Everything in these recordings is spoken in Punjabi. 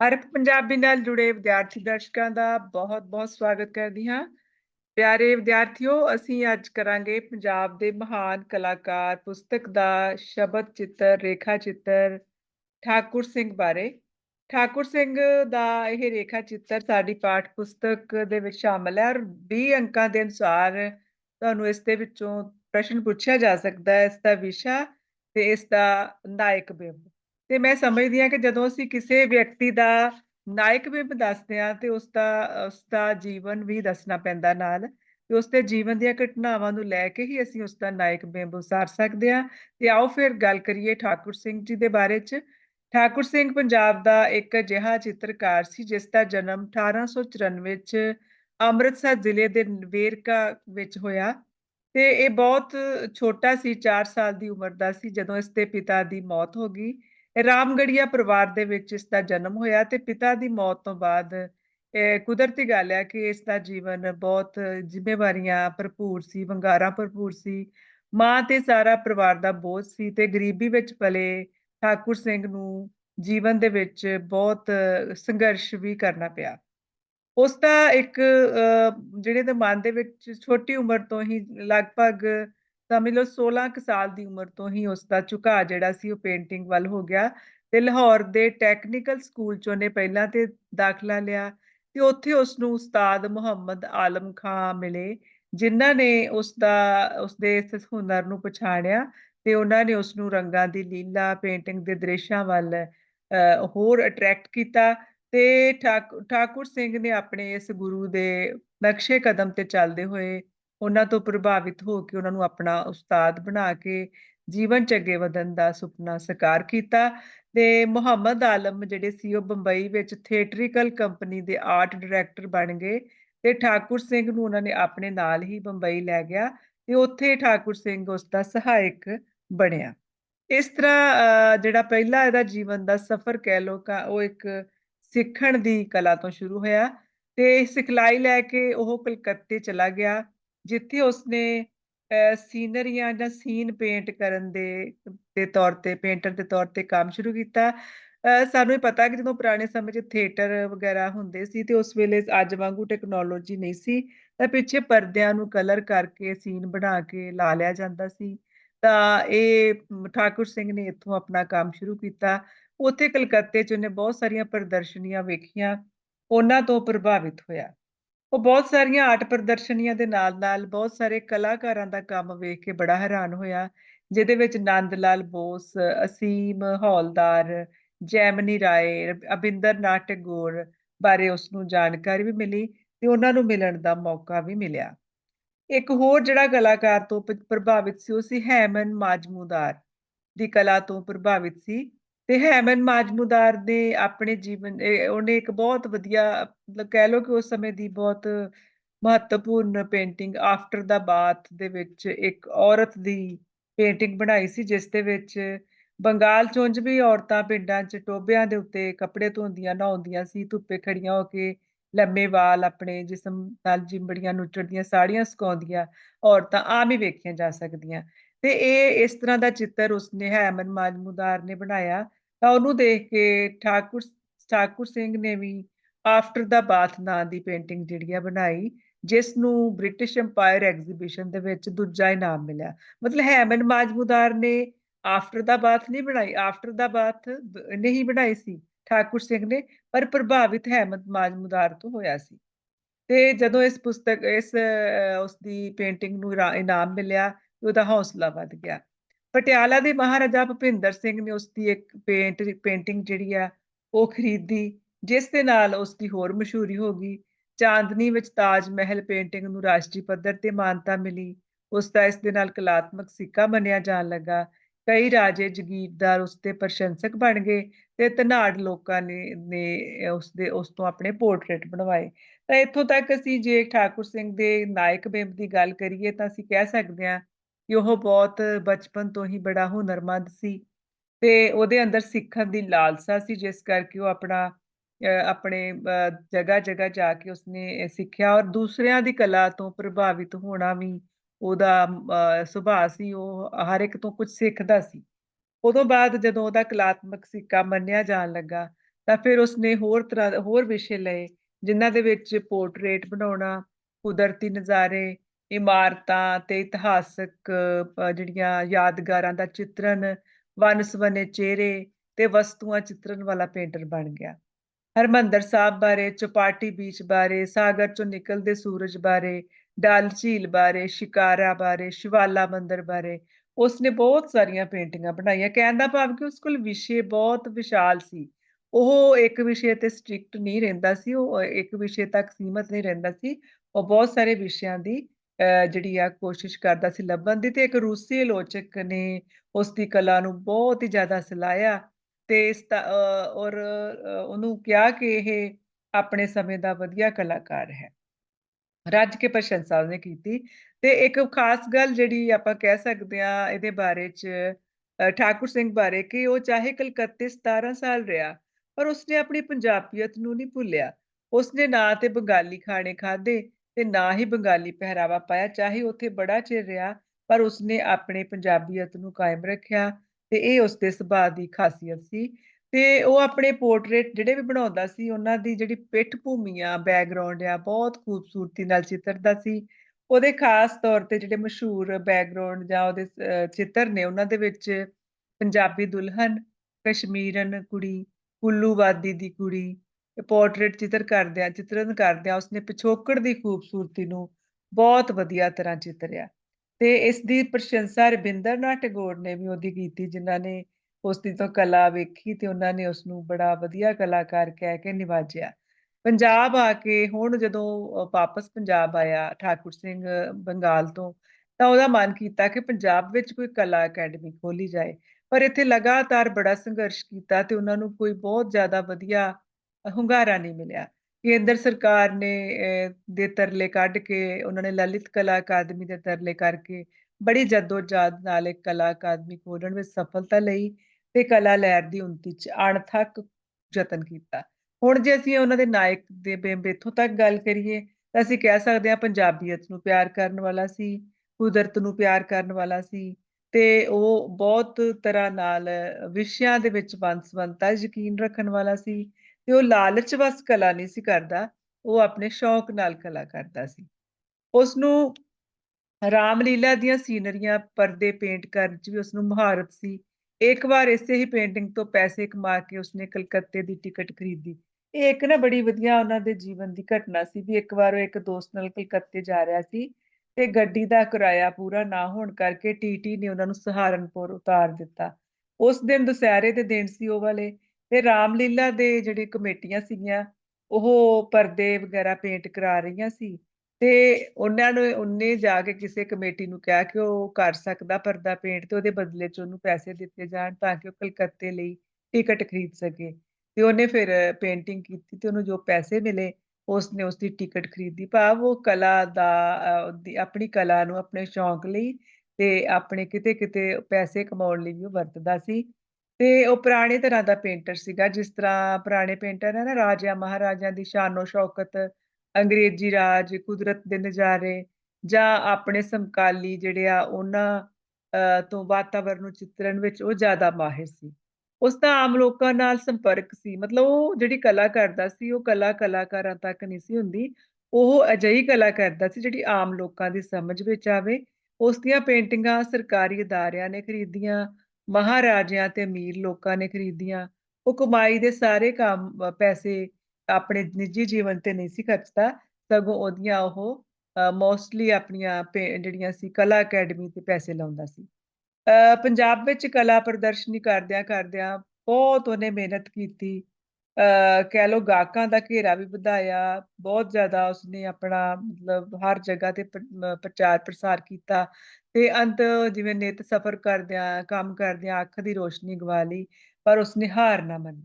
ਹਰ ਪੰਜਾਬੀ ਨਾਲ ਜੁੜੇ ਵਿਦਿਆਰਥੀ ਦਰਸ਼ਕਾਂ ਦਾ ਬਹੁਤ-ਬਹੁਤ ਸਵਾਗਤ ਕਰਦੀ ਹਾਂ। ਪਿਆਰੇ ਵਿਦਿਆਰਥੀਓ, ਅਸੀਂ ਅੱਜ ਕਰਾਂਗੇ ਪੰਜਾਬ ਦੇ ਮਹਾਨ ਕਲਾਕਾਰ ਪੁਸਤਕ ਦਾ ਸ਼ਬਦ ਚਿੱਤਰ, ਰੇਖਾ ਚਿੱਤਰ ਠਾਕੁਰ ਸਿੰਘ ਬਾਰੇ। ਠਾਕੁਰ ਸਿੰਘ ਦਾ ਇਹ ਰੇਖਾ ਚਿੱਤਰ ਸਾਡੀ ਪਾਠ ਪੁਸਤਕ ਦੇ ਵਿੱਚ ਸ਼ਾਮਲ ਹੈ ਔਰ 20 ਅੰਕਾਂ ਦੇ ਅਨੁਸਾਰ ਤੁਹਾਨੂੰ ਇਸ ਦੇ ਵਿੱਚੋਂ ਪ੍ਰਸ਼ਨ ਪੁੱਛਿਆ ਜਾ ਸਕਦਾ ਹੈ, ਇਸ ਦਾ ਵਿਸ਼ਾ ਤੇ ਇਸ ਦਾ ਨਾਇਕ ਬਿੰਬ। ਤੇ ਮੈਂ ਸਮਝਦੀ ਹਾਂ ਕਿ ਜਦੋਂ ਅਸੀਂ ਕਿਸੇ ਵਿਅਕਤੀ ਦਾ ਨਾਇਕ ਬਿੰਬ ਦੱਸਦੇ ਹਾਂ ਤੇ ਉਸ ਦਾ ਉਸ ਦਾ ਜੀਵਨ ਵੀ ਦੱਸਣਾ ਪੈਂਦਾ ਨਾਲ ਤੇ ਉਸ ਦੇ ਜੀਵਨ ਦੀਆਂ ਘਟਨਾਵਾਂ ਨੂੰ ਲੈ ਕੇ ਹੀ ਅਸੀਂ ਉਸ ਦਾ ਨਾਇਕ ਬਿੰਬ ਉਸਾਰ ਸਕਦੇ ਹਾਂ। ਤੇ ਆਓ ਫਿਰ ਗੱਲ ਕਰੀਏ ਠਾਕੁਰ ਸਿੰਘ ਜੀ ਦੇ ਬਾਰੇ 'ਚ। ਠਾਕੁਰ ਸਿੰਘ ਪੰਜਾਬ ਦਾ ਇੱਕ ਅਜਿਹਾ ਚਿੱਤਰਕਾਰ ਸੀ ਜਿਸ ਦਾ ਜਨਮ 1894 ਚ ਅੰਮ੍ਰਿਤਸਰ ਜ਼ਿਲ੍ਹੇ ਦੇ ਵੇਰਕਾ ਵਿੱਚ ਹੋਇਆ ਤੇ ਇਹ ਬਹੁਤ ਛੋਟਾ ਸੀ 4 ਸਾਲ ਦੀ ਉਮਰ ਦਾ ਸੀ ਜਦੋਂ ਇਸ ਦੇ ਪਿਤਾ ਦੀ ਮੌਤ ਹੋ ਗਈ। ਰਾਮਗੜੀਆ ਪਰਿਵਾਰ ਦੇ ਵਿੱਚ ਇਸ ਦਾ ਜਨਮ ਹੋਇਆ ਤੇ ਪਿਤਾ ਦੀ ਮੌਤ ਤੋਂ ਬਾਅਦ ਕੁਦਰਤੀ ਗੱਲ ਹੈ ਕਿ ਇਸ ਦਾ ਜੀਵਨ ਬਹੁਤ ਜ਼ਿੰਮੇਵਾਰੀਆਂ ਭਰਪੂਰ ਸੀ, ਵੰਗਾਰਾਂ ਭਰਪੂਰ ਸੀ। ਮਾਂ ਤੇ ਸਾਰਾ ਪਰਿਵਾਰ ਦਾ ਬੋਝ ਸੀ ਤੇ ਗਰੀਬੀ ਵਿੱਚ ਪਲੇ ਠਾਕੁਰ ਸਿੰਘ ਨੂੰ ਜੀਵਨ ਦੇ ਵਿੱਚ ਬਹੁਤ ਸੰਘਰਸ਼ ਵੀ ਕਰਨਾ ਪਿਆ। ਉਸ ਦਾ ਇੱਕ ਅ, ਜਿਹੜੇ ਦੇ ਮਨ ਦੇ ਵਿੱਚ ਛੋਟੀ ਉਮਰ ਤੋਂ ਹੀ ਲਗਭਗ ਸਮਝ ਲਓ 16 ਸਾਲ ਦੀ ਉਮਰ ਤੋਂ ਹੀ ਉਸ ਦਾ ਝੁਕਾਅ ਜਿਹੜਾ ਸੀ ਉਹ ਪੇਂਟਿੰਗ ਵੱਲ ਹੋ ਗਿਆ ਤੇ ਲਾਹੌਰ ਦੇ ਟੈਕਨੀਕਲ ਸਕੂਲ 'ਚ ਉਹਨੇ ਪਹਿਲਾਂ ਤੇ ਦਾਖਲਾ ਲਿਆ ਤੇ ਉੱਥੇ ਉਸ ਨੂੰ ਉਸਤਾਦ ਮੁਹੰਮਦ ਆਲਮ ਖਾਂ ਮਿਲੇ ਜਿਨ੍ਹਾਂ ਨੇ ਉਸ ਦਾ ਉਸ ਦੇ ਇਸ ਹੁਨਰ ਨੂੰ ਪਛਾਣਿਆ ਤੇ ਉਹਨਾਂ ਨੇ ਉਸ ਨੂੰ ਰੰਗਾਂ ਦੀ ਲੀਲਾ ਪੇਂਟਿੰਗ ਦੇ ਦ੍ਰਿਸ਼ਾਂ ਵੱਲ ਅ, ਹੋਰ ਅਟਰੈਕਟ ਕੀਤਾ ਤੇ ਠਾਕ ਠਾਕੁਰ ਸਿੰਘ ਨੇ ਆਪਣੇ ਇਸ ਗੁਰੂ ਦੇ ਨਕਸ਼ੇ ਕਦਮ ਤੇ ਚੱਲਦੇ ਹੋਏ ਉਹਨਾਂ ਤੋਂ ਪ੍ਰਭਾਵਿਤ ਹੋ ਕੇ ਉਹਨਾਂ ਨੂੰ ਆਪਣਾ ਉਸਤਾਦ ਬਣਾ ਕੇ ਜੀਵਨ 'ਚ ਅੱਗੇ ਵਧਣ ਦਾ ਸੁਪਨਾ ਸਾਕਾਰ ਕੀਤਾ ਤੇ ਮੁਹੰਮਦ ਆਲਮ ਜਿਹੜੇ ਸੀ ਉਹ ਬੰਬਈ ਵਿੱਚ ਥੀਏਟਰੀਕਲ ਕੰਪਨੀ ਦੇ ਆਰਟ ਡਾਇਰੈਕਟਰ ਬਣ ਗਏ ਤੇ ਠਾਕੁਰ ਸਿੰਘ ਨੂੰ ਉਹਨਾਂ ਨੇ ਆਪਣੇ ਨਾਲ ਹੀ ਬੰਬਈ ਲੈ ਗਿਆ ਤੇ ਉੱਥੇ ਠਾਕੁਰ ਸਿੰਘ ਉਸ ਦਾ ਸਹਾਇਕ ਬਣਿਆ। ਇਸ ਤਰ੍ਹਾਂ ਅ, ਜਿਹੜਾ ਪਹਿਲਾ ਇਹਦਾ ਜੀਵਨ ਦਾ ਸਫ਼ਰ ਕਹਿ ਲੋ ਕਾ ਉਹ ਇੱਕ ਸਿੱਖਣ ਦੀ ਕਲਾ ਤੋਂ ਸ਼ੁਰੂ ਹੋਇਆ ਤੇ ਸਿਖਲਾਈ ਲੈ ਕੇ ਉਹ ਕਲਕੱਤੇ ਚਲਾ ਗਿਆ। ਜਿੱਥੇ ਉਸਨੇ ਅ, ਸੀਨਰੀਆਂ ਜਾਂ ਸੀਨ ਪੇਂਟ ਕਰਨ ਦੇ ਦੇ ਤੌਰ ਤੇ ਪੇਂਟਰ ਦੇ ਤੌਰ ਤੇ ਕੰਮ ਸ਼ੁਰੂ ਕੀਤਾ। ਅ, ਸਾਨੂੰ ਇਹ ਪਤਾ ਕਿ ਜਦੋਂ ਪੁਰਾਣੇ ਸਮੇਂ 'ਚ ਥੀਏਟਰ ਵਗੈਰਾ ਹੁੰਦੇ ਸੀ ਤੇ ਉਸ ਵੇਲੇ ਅੱਜ ਵਾਂਗੂ ਟੈਕਨੋਲੋਜੀ ਨਹੀਂ ਸੀ ਤਾਂ ਪਿੱਛੇ ਪਰਦਿਆਂ ਨੂੰ ਕਲਰ ਕਰਕੇ ਸੀਨ ਬਣਾ ਕੇ ਲਾ ਲਿਆ ਜਾਂਦਾ ਸੀ। ਤਾਂ ਇਹ ਠਾਕੁਰ ਸਿੰਘ ਨੇ ਇੱਥੋਂ ਆਪਣਾ ਕੰਮ ਸ਼ੁਰੂ ਕੀਤਾ। ਉੱਥੇ ਕਲਕੱਤੇ 'ਚ ਉਹਨੇ ਬਹੁਤ ਸਾਰੀਆਂ ਪ੍ਰਦਰਸ਼ਨੀਆਂ ਵੇਖੀਆਂ। ਉਹਨਾਂ ਤੋਂ ਪ੍ਰਭਾਵਿਤ ਹੋਇਆ। ਉਹ ਬਹੁਤ ਸਾਰੀਆਂ ਆਰਟ ਪ੍ਰਦਰਸ਼ਨੀਆਂ ਦੇ ਨਾਲ-ਨਾਲ ਬਹੁਤ ਸਾਰੇ ਕਲਾਕਾਰਾਂ ਦਾ ਕੰਮ ਵੇਖ ਕੇ ਬੜਾ ਹੈਰਾਨ ਹੋਇਆ, ਜਿਹਦੇ ਵਿੱਚ ਨੰਦ ਲਾਲ ਬੋਸ, ਅਸੀਮ ਹੌਲਦਾਰ, ਜੈਮਨੀ ਰਾਏ, ਰ ਅਬਿੰਦਰ ਨਾਥ ਟੈਗੋਰ ਬਾਰੇ ਉਸਨੂੰ ਜਾਣਕਾਰੀ ਵੀ ਮਿਲੀ ਤੇ ਉਹਨਾਂ ਨੂੰ ਮਿਲਣ ਦਾ ਮੌਕਾ ਵੀ ਮਿਲਿਆ। ਇੱਕ ਹੋਰ ਜਿਹੜਾ ਕਲਾਕਾਰ ਤੋਂ ਪ ਪ੍ਰਭਾਵਿਤ ਸੀ ਉਹ ਸੀ ਹੈਮਨ ਮਾਜਮੂਦਾਰ ਦੀ ਕਲਾ ਤੋਂ ਪ੍ਰਭਾਵਿਤ ਸੀ ਤੇ ਹੈਮਨ ਮਾਜਮੂਦਾਰ ਨੇ ਆਪਣੇ ਜੀਵਨ ਉਹਨੇ ਇੱਕ ਬਹੁਤ ਵਧੀਆ ਮਤਲਬ ਕਹਿ ਲਓ ਕਿ ਉਸ ਸਮੇਂ ਦੀ ਬਹੁਤ ਮਹੱਤਵਪੂਰਨ ਪੇਂਟਿੰਗ ਆਫਟਰ ਦਾ ਬਾਥ ਦੇ ਵਿੱਚ ਇੱਕ ਔਰਤ ਦੀ ਪੇਂਟਿੰਗ ਬਣਾਈ ਸੀ ਜਿਸ ਦੇ ਵਿੱਚ ਬੰਗਾਲ ਚੁੰਝ ਵੀ ਔਰਤਾਂ ਪਿੰਡਾਂ 'ਚ ਟੋਭਿਆਂ ਦੇ ਉੱਤੇ ਕੱਪੜੇ ਧੋਂਦੀਆਂ, ਨਹਾਉਂਦੀਆਂ ਸੀ, ਧੁੱਪੇ ਖੜੀਆਂ ਹੋ ਕੇ ਲੰਮੇ ਵਾਲ ਆਪਣੇ ਜਿਸਮ ਨਾਲ ਜਿੰਬੜੀਆਂ ਨੁੱਚੜਦੀਆਂ ਸਾੜੀਆਂ ਸੁਕਾਉਂਦੀਆਂ ਔਰਤਾਂ ਆਮ ਹੀ ਵੇਖੀਆਂ ਜਾ ਸਕਦੀਆਂ। ਤੇ ਇਹ ਇਸ ਤਰ੍ਹਾਂ ਦਾ ਚਿੱਤਰ ਉਸਨੇ ਹੈਮਨ ਮਾਜਮੂਦਾਰ ਨੇ ਬਣਾਇਆ। ਤਾਂ ਉਹਨੂੰ ਦੇਖ ਕੇ ਠਾਕੁਰ ਠਾਕੁਰ ਸਿੰਘ ਨੇ ਵੀ ਆਫਟਰ ਦਾ ਬਾਥ ਨਾਂ ਦੀ ਪੇਂਟਿੰਗ ਜਿਹੜੀ ਆ ਬਣਾਈ ਜਿਸ ਨੂੰ ਬ੍ਰਿਟਿਸ਼ ਐਮਪਾਇਰ ਐਗਜ਼ੀਬਿਸ਼ਨ ਦੇ ਵਿੱਚ ਦੂਜਾ ਇਨਾਮ ਮਿਲਿਆ। ਮਤਲਬ ਹੈਮਨ ਮਾਜਮੂਦਾਰ ਨੇ ਆਫਟਰ ਦਾ ਬਾਥ ਨਹੀਂ ਬਣਾਈ ਆਫਟਰ ਦਾ ਬਾਥ ਨਹੀਂ ਬਣਾਈ ਸੀ ਠਾਕੁਰ ਸਿੰਘ ਨੇ ਪਰ ਪ੍ਰਭਾਵਿਤ ਹੈਮਨ ਮਾਜਮੂਦਾਰ ਤੋਂ ਹੋਇਆ ਸੀ। ਤੇ ਜਦੋਂ ਇਸ ਪੁਸਤਕ ਇਸ ਅ, ਉਸ ਦੀ ਪੇਂਟਿੰਗ ਨੂੰ ਇਨਾਮ ਮਿਲਿਆ ਉਹਦਾ ਹੌਸਲਾ ਵੱਧ ਗਿਆ। ਪਟਿਆਲਾ ਦੇ ਮਹਾਰਾਜਾ ਭੁਪਿੰਦਰ ਸਿੰਘ ਨੇ ਉਸ ਦੀ ਇੱਕ ਪੇਂਟ, ਪੇਂਟਿੰਗ ਜਿਹੜੀ ਆ, ਉਹ ਖਰੀਦੀ, ਜਿਸ ਦੇ ਨਾਲ ਉਸ ਦੀ ਹੋਰ ਮਸ਼ਹੂਰੀ ਹੋ ਗਈ। ਚਾਂਦਨੀ ਵਿੱਚ ਤਾਜ ਮਹਿਲ ਪੇਂਟਿੰਗ ਨੂੰ ਰਾਸ਼ਟਰੀ ਪੱਧਰ ਤੇ ਮਾਨਤਾ ਮਿਲੀ। ਉਸ ਦਾ ਇਸ ਦੇ ਨਾਲ ਕਲਾਤਮਕ ਸਿੱਕਾ ਮੰਨਿਆ ਜਾਣ ਲੱਗਾ। ਕਈ ਰਾਜੇ ਜਗੀਰਦਾਰ ਉਸ ਦੇ ਪ੍ਰਸ਼ੰਸਕ ਬਣ ਗਏ ਤੇ ਧਨਾੜ ਲੋਕਾਂ ਨੇ ਨੇ ਉਸ ਦੇ ਉਸ ਤੋਂ ਆਪਣੇ ਪੋਰਟਰੇਟ ਬਣਵਾਏ। ਤਾਂ ਇੱਥੋਂ ਤੱਕ ਅਸੀਂ ਜੇ ਠਾਕੁਰ ਸਿੰਘ ਦੇ ਨਾਇਕ ਬੇਬ ਦੀ ਗੱਲ ਕਰੀਏ ਤਾਂ ਅਸੀਂ ਕਹਿ ਸਕਦੇ ਹਾਂ ਕਿ ਉਹ ਬਹੁਤ ਬਚਪਨ ਤੋਂ ਹੀ ਬੜਾ ਹੁਨਰਮੰਦ ਸੀ ਤੇ ਉਹਦੇ ਅੰਦਰ ਸਿੱਖਣ ਦੀ ਲਾਲਸਾ ਸੀ ਜਿਸ ਕਰਕੇ ਉਹ ਆਪਣਾ ਆਪਣੇ ਜਗ੍ਹਾ-ਜਗ੍ਹਾ ਜਾ ਕੇ ਉਸਨੇ ਸਿੱਖਿਆ ਔਰ ਦੂਸਰਿਆਂ ਦੀ ਕਲਾ ਤੋਂ ਪ੍ਰਭਾਵਿਤ ਹੋਣਾ ਵੀ ਉਹਦਾ ਅ, ਸੁਭਾਅ ਸੀ ਉਹ ਹਰ ਇੱਕ ਤੋਂ ਕੁਝ ਸਿੱਖਦਾ ਸੀ। ਉਦੋਂ ਬਾਅਦ ਜਦੋਂ ਉਹਦਾ ਕਲਾਤਮਕ ਸਿੱਕਾ ਮੰਨਿਆ ਜਾਣ ਲੱਗਾ ਤਾਂ ਫਿਰ ਉਸਨੇ ਹੋਰ ਤਰ੍ਹਾਂ ਹੋਰ ਵਿਸ਼ੇ ਲਏ ਜਿਨ੍ਹਾਂ ਦੇ ਵਿੱਚ ਪੋਰਟਰੇਟ ਬਣਾਉਣਾ, ਕੁਦਰਤੀ ਨਜ਼ਾਰੇ, ਇਮਾਰਤਾਂ ਤੇ ਇਤਿਹਾਸਕ ਜਿਹੜੀਆਂ ਯਾਦਗਾਰਾਂ ਦਾ ਚਿੱਤਰਨ, ਵੰਨ-ਸੁਵੰਨੇ ਚਿਹਰੇ ਤੇ ਵਸਤੂਆਂ ਚਿੱਤਰਨ ਵਾਲਾ ਪੇਂਟਰ ਬਣ ਗਿਆ। ਹਰਿਮੰਦਰ ਸਾਹਿਬ ਬਾਰੇ, ਚੌਪਾਟੀ ਬੀਚ ਬਾਰੇ, ਸਾਗਰ ਚੋਂ ਨਿਕਲਦੇ ਸੂਰਜ ਬਾਰੇ, ਡਲ ਝੀਲ ਬਾਰੇ, ਸ਼ਿਕਾਰਾ ਬਾਰੇ, ਸ਼ਿਵਾਲਾ ਮੰਦਰ ਬਾਰੇ ਉਸਨੇ ਬਹੁਤ ਸਾਰੀਆਂ ਪੇਂਟਿੰਗਾਂ ਬਣਾਈਆਂ। ਕਹਿਣ ਦਾ ਭਾਵ ਕਿ ਉਸ ਕੋਲ ਵਿਸ਼ੇ ਬਹੁਤ ਵਿਸ਼ਾਲ ਸੀ। ਉਹ ਇੱਕ ਵਿਸ਼ੇ ਤੇ ਸਟ੍ਰਿਕਟ ਨਹੀਂ ਰਹਿੰਦਾ ਸੀ, ਉਹ ਇੱਕ ਵਿਸ਼ੇ ਤੱਕ ਸੀਮਤ ਨਹੀਂ ਰਹਿੰਦਾ ਸੀ। ਉਹ ਬਹੁਤ ਸਾਰੇ ਵਿਸ਼ਿਆਂ ਦੀ ਜਿਹੜੀ ਆ ਕੋਸ਼ਿਸ਼ ਕਰਦਾ ਸੀ ਲੱਭਣ ਦੀ ਤੇ ਇੱਕ ਰੂਸੀ ਆਲੋਚਕ ਨੇ ਉਸ ਦੀ ਕਲਾ ਨੂੰ ਬਹੁਤ ਹੀ ਜ਼ਿਆਦਾ ਸਲਾਇਆ ਤੇ ਔਰ ਉਹਨੂੰ ਕਿਹਾ ਕਿ ਇਹ ਆਪਣੇ ਸਮੇਂ ਦਾ ਵਧੀਆ ਕਲਾਕਾਰ ਹੈ। ਰੱਜ ਕੇ ਪ੍ਰਸ਼ੰਸਾ ਉਹਨੇ ਕੀਤੀ ਤੇ ਇੱਕ ਖ਼ਾਸ ਗੱਲ ਜਿਹੜੀ ਆਪਾਂ ਕਹਿ ਸਕਦੇ ਹਾਂ ਇਹਦੇ ਬਾਰੇ 'ਚ ਠਾਕੁਰ ਸਿੰਘ ਬਾਰੇ ਕਿ ਉਹ ਚਾਹੇ ਕਲਕੱਤੇ 17 ਸਾਲ ਰਿਹਾ, ਪਰ ਉਸਨੇ ਆਪਣੀ ਪੰਜਾਬੀਅਤ ਨੂੰ ਨਹੀਂ ਭੁੱਲਿਆ। ਉਸਨੇ ਨਾ ਤੇ ਬੰਗਾਲੀ ਖਾਣੇ ਖਾਧੇ ਤੇ ਨਾ ਹੀ ਬੰਗਾਲੀ ਪਹਿਰਾਵਾ ਪਾਇਆ, ਚਾਹੇ ਉੱਥੇ ਬੜਾ ਚਿਰ ਰਿਹਾ, ਪਰ ਉਸਨੇ ਆਪਣੇ ਪੰਜਾਬੀਅਤ ਨੂੰ ਕਾਇਮ ਰੱਖਿਆ ਤੇ ਇਹ ਉਸਦੇ ਸੁਭਾਅ ਦੀ ਖ਼ਾਸੀਅਤ ਸੀ ਤੇ ਉਹ ਆਪਣੇ ਪੋਰਟਰੇਟ ਜਿਹੜੇ ਵੀ ਬਣਾਉਂਦਾ ਸੀ, ਉਹਨਾਂ ਦੀ ਜਿਹੜੀ ਪਿੱਠ ਭੂਮੀ ਆ, ਬੈਕਗਰਾਉਂਡ ਆ, ਬਹੁਤ ਖੂਬਸੂਰਤੀ ਨਾਲ ਚਿੱਤਰਦਾ ਸੀ। ਉਹਦੇ ਖ਼ਾਸ ਤੌਰ ਤੇ ਜਿਹੜੇ ਮਸ਼ਹੂਰ ਬੈਕਗਰਾਉਂਡ ਜਾਂ ਉਹਦੇ ਅ, ਚਿੱਤਰ ਨੇ ਉਹਨਾਂ ਦੇ ਵਿੱਚ ਪੰਜਾਬੀ ਦੁਲਹਨ, ਕਸ਼ਮੀਰਨ ਕੁੜੀ, ਕੁੱਲੂਵਾਦੀ ਦੀ ਕੁੜੀ, ਪੋਰਟਰੇਟ ਚਿੱਤਰ ਕਰਦਿਆਂ ਚਿੱਤਰਨ ਕਰਦਿਆਂ ਉਸਨੇ ਪਿਛੋਕੜ ਦੀ ਖੂਬਸੂਰਤੀ ਨੂੰ ਬਹੁਤ ਵਧੀਆ ਤਰ੍ਹਾਂ ਚਿਤਰਿਆ ਤੇ ਇਸ ਦੀ ਪ੍ਰਸ਼ੰਸਾ ਰਬਿੰਦਰਨਾਥ ਟੈਗੋਰ ਨੇ ਵੀ ਉਹਦੀ ਕੀਤੀ, ਜਿਨ੍ਹਾਂ ਨੇ ਉਸ ਦੀ ਤੋਂ ਕਲਾ ਵੇਖੀ ਤੇ ਉਹਨਾਂ ਨੇ ਉਸਨੂੰ ਬੜਾ ਵਧੀਆ ਕਲਾਕਾਰ ਕਹਿ ਕੇ ਨਿਵਾਜਿਆ। ਪੰਜਾਬ ਆ ਕੇ ਹੁਣ ਜਦੋਂ ਵਾਪਸ ਪੰਜਾਬ ਆਇਆ ਠਾਕੁਰ ਸਿੰਘ ਬੰਗਾਲ ਤੋਂ, ਤਾਂ ਉਹਦਾ ਮਨ ਕੀਤਾ ਕਿ ਪੰਜਾਬ ਵਿੱਚ ਕੋਈ ਕਲਾ ਅਕੈਡਮੀ ਖੋਲੀ ਜਾਏ। ਪਰ ਇੱਥੇ ਲਗਾਤਾਰ ਬੜਾ ਸੰਘਰਸ਼ ਕੀਤਾ ਤੇ ਉਹਨਾਂ ਨੂੰ ਕੋਈ ਬਹੁਤ ਜ਼ਿਆਦਾ ਵਧੀਆ ਹੁੰਗਾਰਾ ਨਹੀਂ ਮਿਲਿਆ। ਕੇਂਦਰ ਸਰਕਾਰ ਨੇ ਦੇ ਤਰਲੇ ਕੱਢ ਕੇ ਉਹਨਾਂ ਨੇ ਲਲਿਤ ਕਲਾ ਅਕਾਦਮੀ ਦੇ ਤਰਲੇ ਕਰਕੇ ਬੜੀ ਜੱਦੋ-ਜਹਿਦ ਨਾਲ ਇੱਕ ਕਲਾ ਅਕਾਦਮੀ ਖੋਲ੍ਹਣ ਵਿੱਚ ਸਫਲਤਾ ਲਈ ਤੇ ਕਲਾ ਲਹਿਰ ਦੀ ਉੱਨਤੀ 'ਚ ਅਣਥੱਕ ਯਤਨ ਕੀਤਾ। ਹੁਣ ਜੇ ਅਸੀਂ ਉਹਨਾਂ ਦੇ ਨਾਇਕ ਦੇ ਬ ਤੱਕ ਗੱਲ ਕਰੀਏ ਤਾਂ ਅਸੀਂ ਕਹਿ ਸਕਦੇ ਹਾਂ ਪੰਜਾਬੀਅਤ ਨੂੰ ਪਿਆਰ ਕਰਨ ਵਾਲਾ ਸੀ, ਕੁਦਰਤ ਨੂੰ ਪਿਆਰ ਕਰਨ ਵਾਲਾ ਸੀ ਤੇ ਉਹ ਬਹੁਤ ਤਰ੍ਹਾਂ ਨਾਲ ਵਿਸ਼ਿਆਂ ਦੇ ਵਿੱਚ ਵੰਨ-ਸੁਵੰਨਤਾ ਯਕੀਨ ਰੱਖਣ ਵਾਲਾ ਸੀ ਤੇ ਉਹ ਲਾਲਚ ਵਸ ਕਲਾ ਨਹੀਂ ਸੀ ਕਰਦਾ, ਉਹ ਆਪਣੇ ਸ਼ੌਕ ਨਾਲ ਕਲਾ ਕਰਦਾ ਸੀ। ਉਸਨੂੰ ਰਾਮਲੀਲਾ ਦੀਆਂ ਸੀਨਰੀਆਂ, ਪਰਦੇ ਪੇਂਟ ਕਰਨ 'ਚ ਵੀ ਉਸਨੂੰ ਮਹਾਰਤ ਸੀ। ਇੱਕ ਵਾਰ ਇਸੇ ਹੀ ਪੇਂਟਿੰਗ ਤੋਂ ਪੈਸੇ ਕਮਾ ਕੇ ਉਸਨੇ ਕਲਕੱਤੇ ਦੀ ਟਿਕਟ ਖਰੀਦੀ। ਇਹ ਇੱਕ ਨਾ ਬੜੀ ਵਧੀਆ ਉਹਨਾਂ ਦੇ ਜੀਵਨ ਦੀ ਘਟਨਾ ਸੀ ਵੀ ਇੱਕ ਵਾਰ ਉਹ ਇੱਕ ਦੋਸਤ ਨਾਲ ਕਲਕੱਤੇ ਜਾ ਰਿਹਾ ਸੀ ਤੇ ਗੱਡੀ ਦਾ ਕਿਰਾਇਆ ਪੂਰਾ ਨਾ ਹੋਣ ਕਰਕੇ ਟੀਟੀ ਨੇ ਉਹਨਾਂ ਨੂੰ ਸਹਾਰਨਪੁਰ ਉਤਾਰ ਦਿੱਤਾ। ਉਸ ਦਿਨ ਦੁਸਹਿਰੇ ਦੇ ਦਿਨ ਸੀ ਉਹ ਵਾਲੇ ਤੇ ਰਾਮਲੀਲਾ ਦੇ ਜਿਹੜੇ ਕਮੇਟੀਆਂ ਸੀਗੀਆਂ, ਉਹ ਪਰਦੇ ਵਗੈਰਾ ਪੇਂਟ ਕਰਾ ਰਹੀਆਂ ਸੀ ਤੇ ਉਹਨਾਂ ਨੂੰ ਉਹਨੇ ਜਾ ਕੇ ਕਿਸੇ ਕਮੇਟੀ ਨੂੰ ਕਿਹਾ ਕਿ ਉਹ ਕਰ ਸਕਦਾ ਪਰਦਾ ਪੇਂਟ ਤੇ ਉਹਦੇ ਬਦਲੇ 'ਚ ਉਹਨੂੰ ਪੈਸੇ ਦਿੱਤੇ ਜਾਣ ਤਾਂ ਕਿ ਉਹ ਕਲਕੱਤੇ ਲਈ ਟਿਕਟ ਖਰੀਦ ਸਕੇ ਤੇ ਉਹਨੇ ਫਿਰ ਪੇਂਟਿੰਗ ਕੀਤੀ ਤੇ ਉਹਨੂੰ ਜੋ ਪੈਸੇ ਮਿਲੇ, ਉਸਨੇ ਉਸਦੀ ਟਿਕਟ ਖਰੀਦੀ। ਭਾਵ ਉਹ ਕਲਾ ਦਾ ਆਪਣੀ ਕਲਾ ਨੂੰ ਆਪਣੇ ਸ਼ੌਂਕ ਲਈ ਤੇ ਆਪਣੇ ਕਿਤੇ-ਕਿਤੇ ਪੈਸੇ ਕਮਾਉਣ ਲਈ ਵੀ ਉਹ ਵਰਤਦਾ ਸੀ ਤੇ ਉਹ ਪੁਰਾਣੇ ਤਰ੍ਹਾਂ ਦਾ ਪੇਂਟਰ ਸੀਗਾ, ਜਿਸ ਤਰ੍ਹਾਂ ਪੁਰਾਣੇ ਪੇਂਟਰ ਹੈ ਨਾ ਰਾਜਿਆਂ ਮਹਾਰਾਜਿਆਂ ਦੀ ਸ਼ਾਨੋ-ਸ਼ੌਕਤ, ਅੰਗਰੇਜ਼ੀ ਰਾਜ, ਕੁਦਰਤ ਦੇ ਨਜ਼ਾਰੇ ਜਾਂ ਆਪਣੇ ਸਮਕਾਲੀ ਜਿਹੜੇ ਆ ਉਹਨਾਂ ਤੋਂ ਵਾਤਾਵਰਨ ਨੂੰ ਚਿਤਰਨ ਵਿੱਚ ਉਹ ਜ਼ਿਆਦਾ ਮਾਹਿਰ ਸੀ। ਉਸ ਦਾ ਆਮ ਲੋਕਾਂ ਨਾਲ ਸੰਪਰਕ ਸੀ ਮਤਲਬ ਉਹ ਜਿਹੜੀ ਕਲਾ ਕਰਦਾ ਸੀ, ਉਹ ਕਲਾ ਕਲਾਕਾਰਾਂ ਤੱਕ ਨਹੀਂ ਸੀ ਹੁੰਦੀ। ਉਹ ਅਜਿਹੀ ਕਲਾ ਕਰਦਾ ਸੀ ਜਿਹੜੀ ਆਮ ਲੋਕਾਂ ਦੀ ਸਮਝ ਵਿੱਚ ਆਵੇ। ਉਸ ਦੀਆਂ ਪੇਂਟਿੰਗਾਂ ਸਰਕਾਰੀ ਅਦਾਰਿਆਂ ਨੇ ਖਰੀਦੀਆਂ, ਮਹਾਰਾਜਿਆਂ ਤੇ ਅਮੀਰ ਲੋਕਾਂ ਨੇ ਖਰੀਦੀਆਂ। ਉਹ ਕਮਾਈ ਦੇ ਸਾਰੇ ਕੰਮ ਪੈਸੇ ਆਪਣੇ ਨਿੱਜੀ ਜੀਵਨ ਤੇ ਨਹੀਂ ਸੀ ਖਰਚਦਾ, ਸਗੋਂ ਉਹਦੀਆਂ ਉਹ ਅ, ਮੋਸਟਲੀ ਆਪਣੀਆਂ ਪੇ ਜਿਹੜੀਆਂ ਸੀ ਕਲਾ ਅਕੈਡਮੀ ਤੇ ਪੈਸੇ ਲਾਉਂਦਾ ਸੀ। ਅ, ਪੰਜਾਬ ਵਿੱਚ ਕਲਾ ਪ੍ਰਦਰਸ਼ਨੀ ਕਰਦਿਆਂ-ਕਰਦਿਆਂ ਬਹੁਤ ਉਹਨੇ ਮਿਹਨਤ ਕੀਤੀ। ਕਹਿ ਲਓ ਗਾਹਕਾਂ ਦਾ ਘੇਰਾ ਵੀ ਵਧਾਇਆ, ਬਹੁਤ ਜ਼ਿਆਦਾ ਉਸਨੇ ਆਪਣਾ ਮਤਲਬ ਹਰ ਜਗ੍ਹਾ ਤੇ ਪ੍ਰਚਾਰ-ਪ੍ਰਸਾਰ ਕੀਤਾ ਤੇ ਅੰਤ ਜਿਵੇਂ ਨਿੱਤ ਸਫ਼ਰ ਕਰਦਿਆਂ, ਕੰਮ ਕਰਦਿਆਂ ਅੱਖ ਦੀ ਰੋਸ਼ਨੀ ਗਵਾ ਲਈ, ਪਰ ਉਸਨੇ ਹਾਰ ਨਾ ਮੰਨੀ।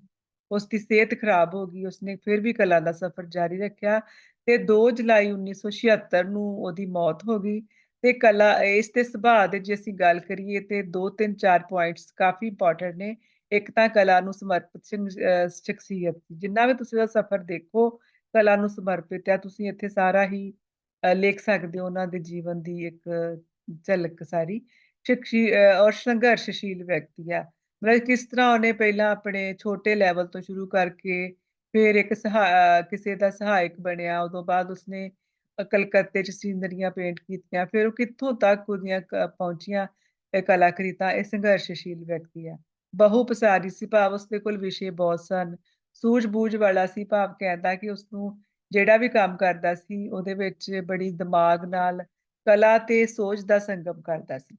ਉਸਦੀ ਸਿਹਤ ਖਰਾਬ ਹੋ ਗਈ, ਉਸਨੇ ਫਿਰ ਵੀ ਕਲਾ ਦਾ ਸਫ਼ਰ ਜਾਰੀ ਰੱਖਿਆ ਤੇ 2 ਜੁਲਾਈ 1976 ਨੂੰ ਉਹਦੀ ਮੌਤ ਹੋ ਗਈ ਤੇ ਕਲਾ ਇਸ ਦੇ ਸੁਭਾਅ ਦੇ ਜੇ ਅਸੀਂ ਗੱਲ ਕਰੀਏ ਤੇ 2, 3, 4 ਪੁਆਇੰਟਸ ਕਾਫੀ ਇੰਪੋਰਟੈਂਟ ਨੇ। ਇੱਕ ਤਾਂ ਕਲਾ ਨੂੰ ਸਮਰਪਿਤ ਸ਼ਖਸੀਅਤ ਜਿੰਨਾ ਵੀ ਤੁਸੀਂ ਉਹਦਾ ਸਫ਼ਰ ਦੇਖੋ, ਕਲਾ ਨੂੰ ਸਮਰਪਿਤ ਹੈ। ਤੁਸੀਂ ਇੱਥੇ ਸਾਰਾ ਹੀ ਲਿਖ ਸਕਦੇ ਹੋ ਉਹਨਾਂ ਦੇ ਜੀਵਨ ਦੀ ਇੱਕ ਝਲਕ ਸਾਰੀ। ਸ਼ਖਸੀ ਔਰ ਸੰਘਰਸ਼ਸ਼ੀਲ ਵਿਅਕਤੀ ਆ। ਮਤਲਬ ਕਿਸ ਤਰ੍ਹਾਂ ਉਹਨੇ ਪਹਿਲਾਂ ਆਪਣੇ ਛੋਟੇ ਲੈਵਲ ਤੋਂ ਸ਼ੁਰੂ ਕਰਕੇ ਫਿਰ ਇੱਕ ਸਹਾ ਕਿਸੇ ਦਾ ਸਹਾਇਕ ਬਣਿਆ, ਉਦੋਂ ਬਾਅਦ ਉਸਨੇ ਕਲਕੱਤੇ 'ਚ ਸੀਨਰੀਆਂ ਪੇਂਟ ਕੀਤੀਆਂ, ਫਿਰ ਉਹ ਕਿੱਥੋਂ ਤੱਕ ਉਹਦੀਆਂ ਪਹੁੰਚੀਆਂ ਇਹ ਕਲਾਕ੍ਰਿਤੀ ਇਹ ਸੰਘਰਸ਼ਸ਼ੀਲ ਵਿਅਕਤੀ ਆ। ਬਹੁ ਪਸਾਰੀ ਸੀ ਭਾਵ ਉਸਦੇ ਕੋਲ ਵਿਸ਼ੇ ਬਹੁਤ ਸਨ, ਸੂਝ-ਬੂਝ ਵਾਲਾ ਸੀ ਭਾਵ ਕਹਿੰਦਾ ਕਿ ਉਸਨੂੰ ਜਿਹੜਾ ਵੀ ਕੰਮ ਕਰਦਾ ਸੀ, ਉਹਦੇ ਵਿੱਚ ਬੜੀ ਦਿਮਾਗ ਨਾਲ ਕਲਾ ਤੇ ਸੋਚ ਦਾ ਸੰਗਮ ਕਰਦਾ ਸੀ।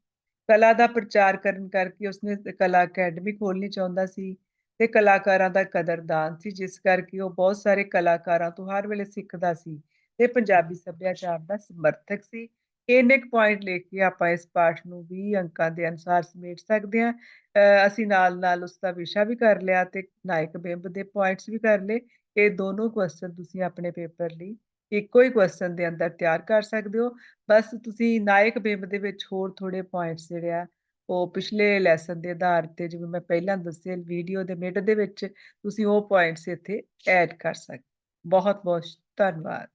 ਕਲਾ ਦਾ ਪ੍ਰਚਾਰ ਕਰਨ ਕਰਕੇ ਉਸਨੇ ਕਲਾ ਅਕੈਡਮੀ ਖੋਲਣੀ ਚਾਹੁੰਦਾ ਸੀ ਤੇ ਕਲਾਕਾਰਾਂ ਦਾ ਕਦਰਦਾਨ ਸੀ, ਜਿਸ ਕਰਕੇ ਉਹ ਬਹੁਤ ਸਾਰੇ ਕਲਾਕਾਰਾਂ ਤੋਂ ਹਰ ਵੇਲੇ ਸਿੱਖਦਾ ਸੀ ਤੇ ਪੰਜਾਬੀ ਸੱਭਿਆਚਾਰ ਦਾ ਸਮਰਥਕ ਸੀ। ਇੰਨੇ ਕੁ ਪੁਆਇੰਟ ਲੈ ਕੇ ਆਪਾਂ ਇਸ ਪਾਠ ਨੂੰ 20 ਅੰਕਾਂ ਦੇ ਅਨੁਸਾਰ ਸਮੇਟ ਸਕਦੇ ਹਾਂ। ਅ, ਅਸੀਂ ਨਾਲ-ਨਾਲ ਉਸਦਾ ਵਿਸ਼ਾ ਵੀ ਕਰ ਲਿਆ ਤੇ ਨਾਇਕ ਬਿੰਬ ਦੇ ਪੁਆਇੰਟਸ ਵੀ ਕਰ ਲਏ। ਇਹ ਦੋਨੋਂ ਕੁਐਸਚਨ ਤੁਸੀਂ ਆਪਣੇ ਪੇਪਰ ਲਈ ਇੱਕੋ ਹੀ ਕੁਐਸਚਨ ਦੇ ਅੰਦਰ ਤਿਆਰ ਕਰ ਸਕਦੇ ਹੋ। ਬਸ ਤੁਸੀਂ ਨਾਇਕ ਬਿੰਬ ਦੇ ਵਿੱਚ ਹੋਰ ਥੋੜ੍ਹੇ ਪੁਆਇੰਟਸ ਜਿਹੜੇ ਆ, ਉਹ ਪਿਛਲੇ ਲੈਸਨ ਦੇ ਆਧਾਰ ਤੇ ਜਿਵੇਂ ਮੈਂ ਪਹਿਲਾਂ ਦੱਸੇ ਵੀਡੀਓ ਦੇ ਮਿਡ ਦੇ ਵਿੱਚ ਤੁਸੀਂ ਉਹ ਪੁਆਇੰਟਸ ਇੱਥੇ ਐਡ ਕਰ ਸਕਦੇ। ਬਹੁਤ-ਬਹੁਤ ਧੰਨਵਾਦ।